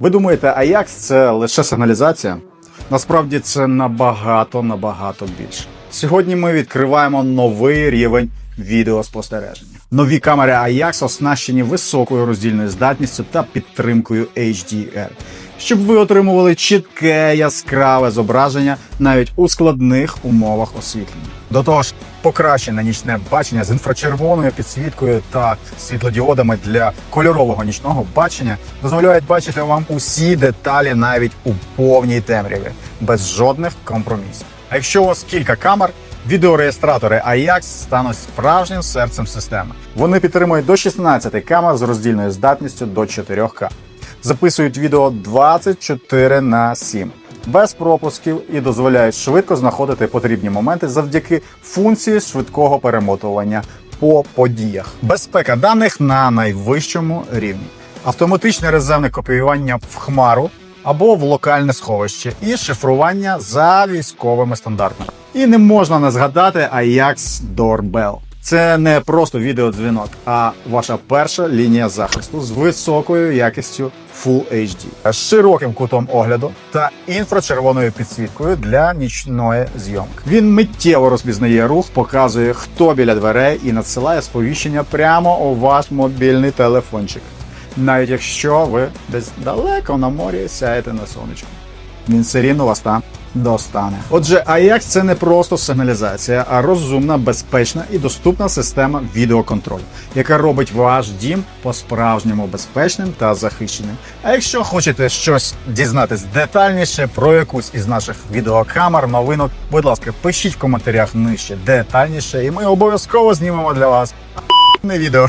Ви думаєте, Аякс це лише сигналізація? Насправді це набагато набагато більше. Сьогодні ми відкриваємо новий рівень відеоспостереження. Нові камери Ajax оснащені високою роздільною здатністю та підтримкою HDR, щоб ви отримували чітке яскраве зображення навіть у складних умовах освітлення. До того ж, покращене нічне бачення з інфрачервоною підсвіткою та світлодіодами для кольорового нічного бачення дозволяють бачити вам усі деталі навіть у повній темряві, без жодних компромісів. А якщо у вас кілька камер, відеореєстратори Ajax стануть справжнім серцем системи. Вони підтримують до 16 камер з роздільною здатністю до 4К. Записують відео 24 на 7 без пропусків і дозволяють швидко знаходити потрібні моменти завдяки функції швидкого перемотування по подіях. Безпека даних на найвищому рівні. Автоматичне резервне копіювання в хмару або в локальне сховище і шифрування за військовими стандартами. І не можна не згадати Ajax Doorbell. Це не просто відеодзвінок, а ваша перша лінія захисту з високою якістю Full HD, з широким кутом огляду та інфрачервоною підсвіткою для нічної зйомки. Він миттєво розпізнає рух, показує, хто біля дверей, і надсилає сповіщення прямо у ваш мобільний телефончик, навіть якщо ви десь далеко на морі сяєте на сонечку. Він все рівно вас там достане. Отже, Ajax – це не просто сигналізація, а розумна, безпечна і доступна система відеоконтролю, яка робить ваш дім по-справжньому безпечним та захищеним. А якщо хочете щось дізнатись детальніше про якусь із наших відеокамер, новинок, будь ласка, пишіть в коментарях нижче детальніше, і ми обов'язково знімемо для вас не відео.